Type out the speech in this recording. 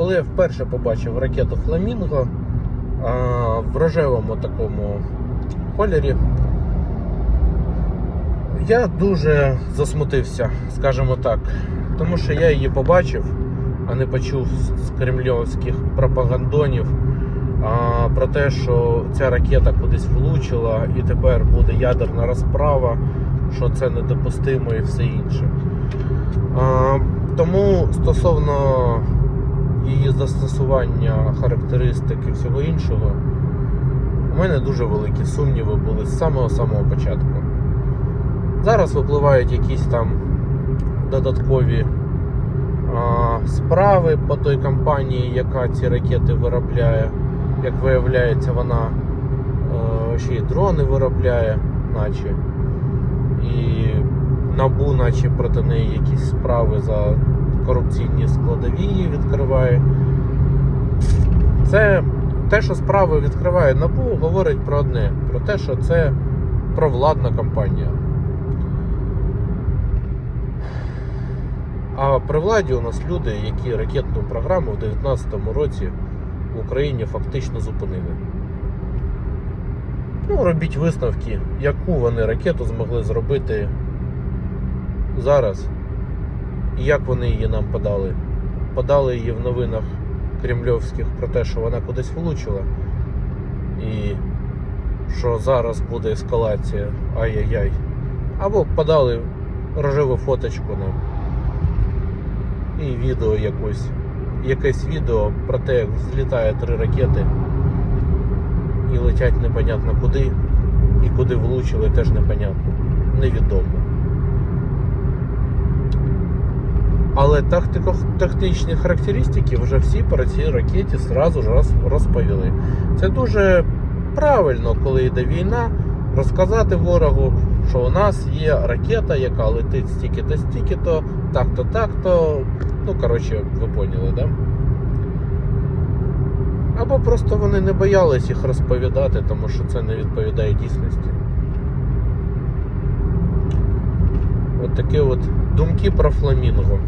коли я вперше побачив ракету Фламінго а, в рожевому такому кольорі, я дуже засмутився, скажімо так, тому що я її побачив, а не почув з кремлівських пропагандонів а, про те, що ця ракета кудись влучила і тепер буде ядерна розправа, що це недопустимо і все інше. А, тому стосовно її застосування, характеристик і всього іншого, у мене дуже великі сумніви були з самого-самого початку. Зараз випливають якісь там додаткові а, справи по той компанії, яка ці ракети виробляє. Як виявляється, вона е, ще й дрони виробляє, наче. І набу, наче проти неї якісь справи за корупційні складові відкриває. Це те, що справи відкриває НАБУ, говорить про одне: про те, що це провладна компанія. А при владі у нас люди, які ракетну програму в 2019 році в Україні фактично зупинили. Ну, робіть висновки, яку вони ракету змогли зробити зараз. І як вони її нам подали. Подали її в новинах кремльовських про те, що вона кудись влучила. І що зараз буде ескалація, ай-яй-яй. Або подали рожеву фоточку нам. І відео якось. Якесь відео про те, як злітає три ракети і летять непонятно куди, і куди влучили, теж непонятно. Невідомо. Але тактико- тактичні характеристики вже всі про цій ракеті зразу ж розповіли. Це дуже правильно, коли йде війна, розказати ворогу, що у нас є ракета, яка летить стільки-то, стільки-то, так-то, так-то. Ну, коротше, ви поняли, да? Або просто вони не боялись їх розповідати, тому що це не відповідає дійсності. От такі от думки про фламінго.